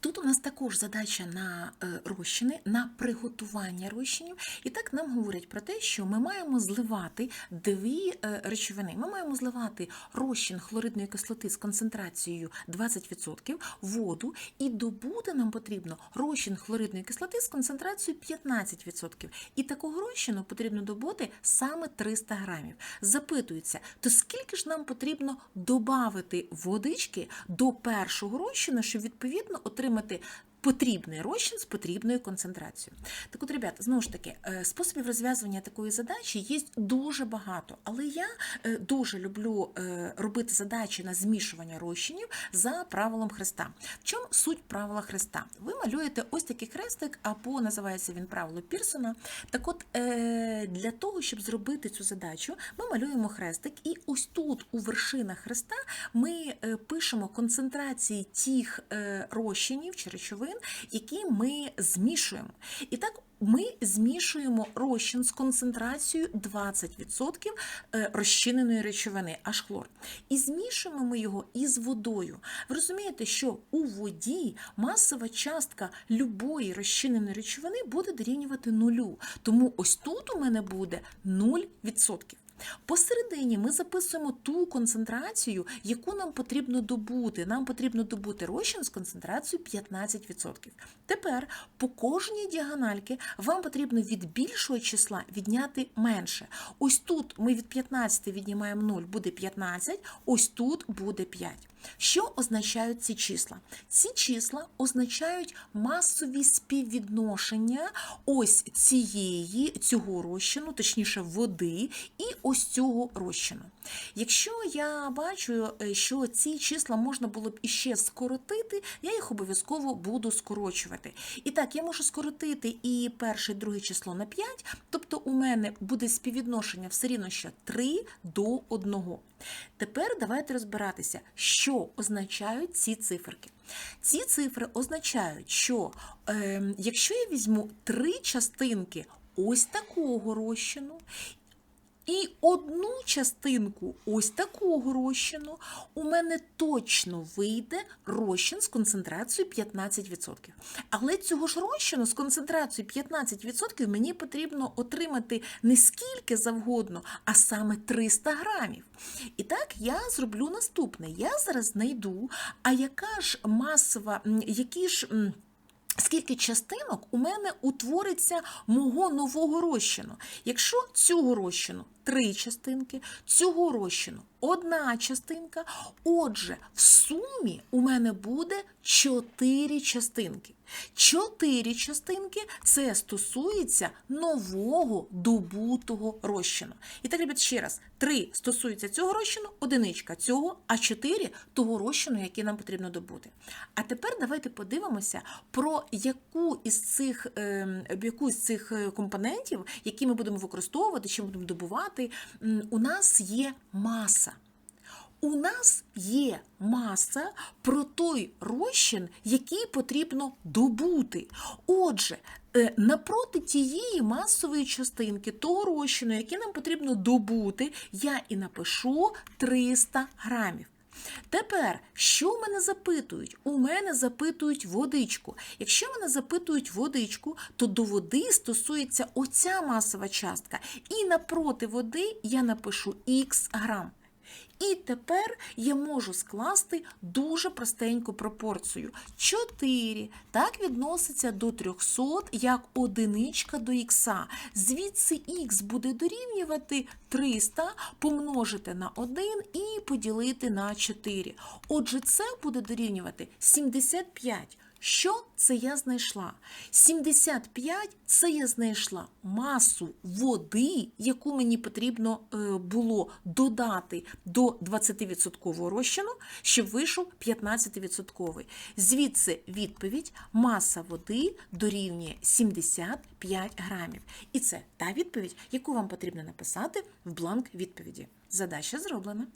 Тут у нас також задача на е, розчини, на приготування розчинів. І так нам говорять про те, що ми маємо зливати дві е, речовини. Ми маємо зливати розчин хлоридної кислоти з концентрацією 20%, воду, і добути нам потрібно розчин хлоридної кислоти з концентрацією 15%. І такого розчину потрібно добути саме 300 грамів. Запитується, то скільки ж нам потрібно додати водички до першого розчину, щоб відповідно отримати отримати потрібний розчин з потрібною концентрацією. Так от, ребят, знову ж таки, е, способів розв'язування такої задачі є дуже багато, але я е, дуже люблю е, робити задачі на змішування розчинів за правилом хреста. В чому суть правила хреста? Ви малюєте ось такий хрестик, або називається він правило Пірсона. Так от, для того, щоб зробити цю задачу, ми малюємо хрестик, і ось тут, у вершинах хреста, ми пишемо концентрації тих розчинів чи речовин, які ми змішуємо. І так ми змішуємо розчин з концентрацією 20% е, розчиненої речовини, аж хлор. І змішуємо ми його із водою. Ви розумієте, що у воді масова частка любої розчиненої речовини буде дорівнювати нулю. Тому ось тут у мене буде 0%. Посередині ми записуємо ту концентрацію, яку нам потрібно добути. Нам потрібно добути розчин з концентрацією 15%. Тепер по кожній діагональки вам потрібно від більшого числа відняти менше. Ось тут ми від 15 віднімаємо 0, буде 15, ось тут буде 5. Що означають ці числа? Ці числа означають масові співвідношення ось цієї цього розчину, точніше води, і ось цього розчину. Якщо я бачу, е, що ці числа можна було б іще скоротити, я їх обов'язково буду скорочувати. І так, я можу скоротити і перше, і друге число на 5, тобто у мене буде співвідношення все рівно що 3 до 1. Тепер давайте розбиратися, що означають ці циферки. Ці цифри означають, що е, якщо я візьму три частинки ось такого розчину, і одну частинку ось такого розчину у мене точно вийде розчин з концентрацією 15%. Але цього ж розчину з концентрацією 15% мені потрібно отримати не скільки завгодно, а саме 300 грамів. І так я зроблю наступне. Я зараз знайду, а яка ж масова, які ж. Скільки частинок у мене утвориться мого нового розчину? Якщо цього розчину три частинки, цього розчину одна частинка, отже, в сумі у мене буде чотири частинки. Чотири частинки це стосується нового добутого розчину. І так, ребят, ще раз: три стосується цього розчину, одиничка цього, а чотири того розчину, який нам потрібно добути. А тепер давайте подивимося, про яку із цих, е, яку з цих е, компонентів, які ми будемо використовувати, чи будемо добувати, м, у нас є маса. У нас є маса про той розчин, який потрібно добути. Отже, е, напроти тієї масової частинки, того розчину, який нам потрібно добути, я і напишу 300 грамів. Тепер, що в мене запитують? У мене запитують водичку. Якщо мене запитують водичку, то до води стосується оця масова частка. І напроти води я напишу х грам. І тепер я можу скласти дуже простеньку пропорцію. 4 так відноситься до 300 як одиничка до х. Звідси х буде дорівнювати 300 помножити на 1 і поділити на 4. Отже, це буде дорівнювати 75. Що це я знайшла? 75 це я знайшла масу води, яку мені потрібно е, було додати до 20% розчину, щоб вийшов 15%. Звідси відповідь маса води дорівнює 75 грамів. І це та відповідь, яку вам потрібно написати в бланк відповіді. Задача зроблена.